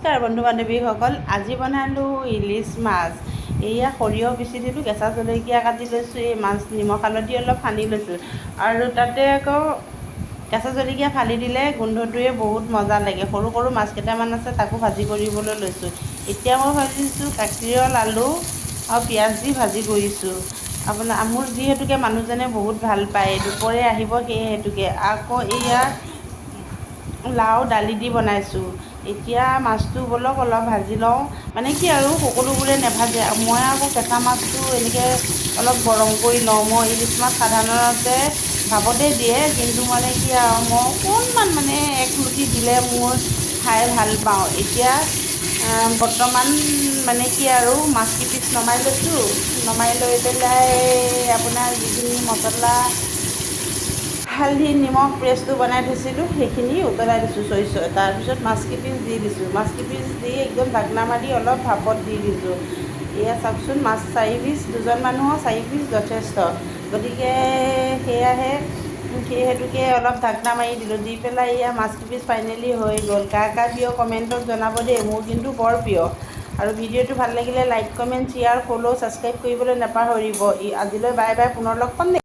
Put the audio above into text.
নমস্কাৰ বন্ধু বান্ধৱীসকল আজি বনালোঁ ইলিচ মাছ। এয়া সৰিয়হ পিচি দিলোঁ কেঁচা জলকীয়া কাটি লৈছোঁ এই মাছ নিমখ হালধি অলপ সানি লৈছোঁ। আৰু তাতে আকৌ কেঁচা জলকীয়া ফালি দিলে গোন্ধটোৱে বহুত মজা লাগে। সৰু সৰু মাছ কেইটামান আছে তাকো ভাজি কৰিবলৈ লৈছোঁ। এতিয়া মই ভাজিছোঁ কাকিয়ল আলু আৰু পিঁয়াজ দি ভাজি কৰিছোঁ। আপোনাৰ মোৰ যিহেতুকে মানুহজনে বহুত ভাল পায় দুপৰীয়া আহিব সেই হেতুকে। আকৌ এয়া লাও দালি দি বনাইছোঁ। এতিয়া মাছটো ব'লক অলপ ভাজি লওঁ। মানে কি আৰু সকলোবোৰে নেভাজে। মই আকৌ কেঁচা মাছটো এনেকৈ অলপ গৰম কৰি লওঁ। মই ইলিচ মাছ সাধাৰণতে ভাপতে দিয়ে কিন্তু মানে কি আৰু মই অকণমান মানে এক লুটি দিলে মোৰ খাই ভাল পাওঁ। এতিয়া বৰ্তমান মানে কি আৰু মাছ কেইপিচ নমাই লৈছোঁ। নমাই লৈ পেলাই আপোনাৰ যিখিনি মছলা হালধি নিমখ পেষ্টটো বনাই থৈছিলোঁ, সেইখিনি উতলাই দিছোঁ চৰিছ তাৰপিছত মাছ কেইপিচ দি দিছোঁ। মাছ কেইপিচ দি একদম ঢাকনা মাৰি অলপ ভাপত দি দিছোঁ। এয়া চাওকচোন, মাছ চাৰি পিচ, দুজন মানুহৰ চাৰি পিচ যথেষ্ট। গতিকে সেয়াহে সেই হেতুকে অলপ ঢাকনা মাৰি দিলোঁ। দি পেলাই এয়া মাছ কেইপিচ ফাইনেলি হৈ গ'ল। কাৰ কাৰ প্ৰিয় কমেণ্টত জনাব দেই, মোৰ কিন্তু বৰ প্ৰিয়। আৰু ভিডিঅ'টো ভালো লাগিলে like comment share follow' subscribe কৰিবলৈ নাপাহৰিব। আজিলৈ বাই বাই, পুনৰ লগ পাম